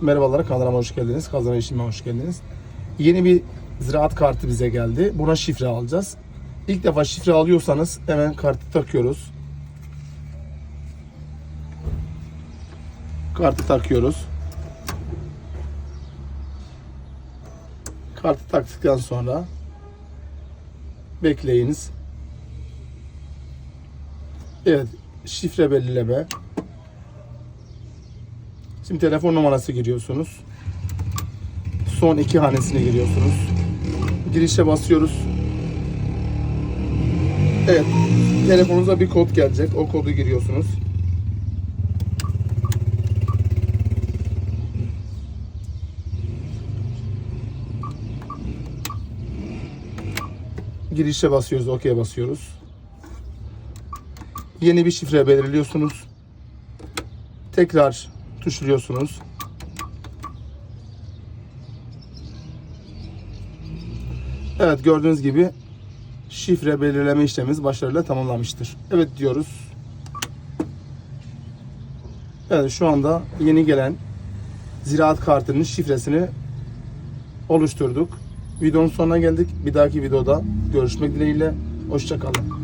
Merhabalar kanalıma hoş geldiniz. Kazanma işime hoş geldiniz. Yeni bir ziraat kartı bize geldi. Buna şifre alacağız. İlk defa şifre alıyorsanız hemen kartı takıyoruz. Kartı takıyoruz. Kartı taktıktan sonra bekleyiniz. Evet, şifre belirleme. Şimdi telefon numarası giriyorsunuz. Son iki hanesine giriyorsunuz. Girişe basıyoruz. Evet. Telefonunuza bir kod gelecek. O kodu giriyorsunuz. Girişe basıyoruz. OK'ye basıyoruz. Yeni bir şifre belirliyorsunuz. Tekrar tuşluyorsunuz. Evet gördüğünüz gibi şifre belirleme işlemimiz başarıyla tamamlanmıştır. Evet diyoruz. Evet şu anda yeni gelen ziraat kartının şifresini oluşturduk. Videonun sonuna geldik. Bir dahaki videoda görüşmek dileğiyle. Hoşçakalın.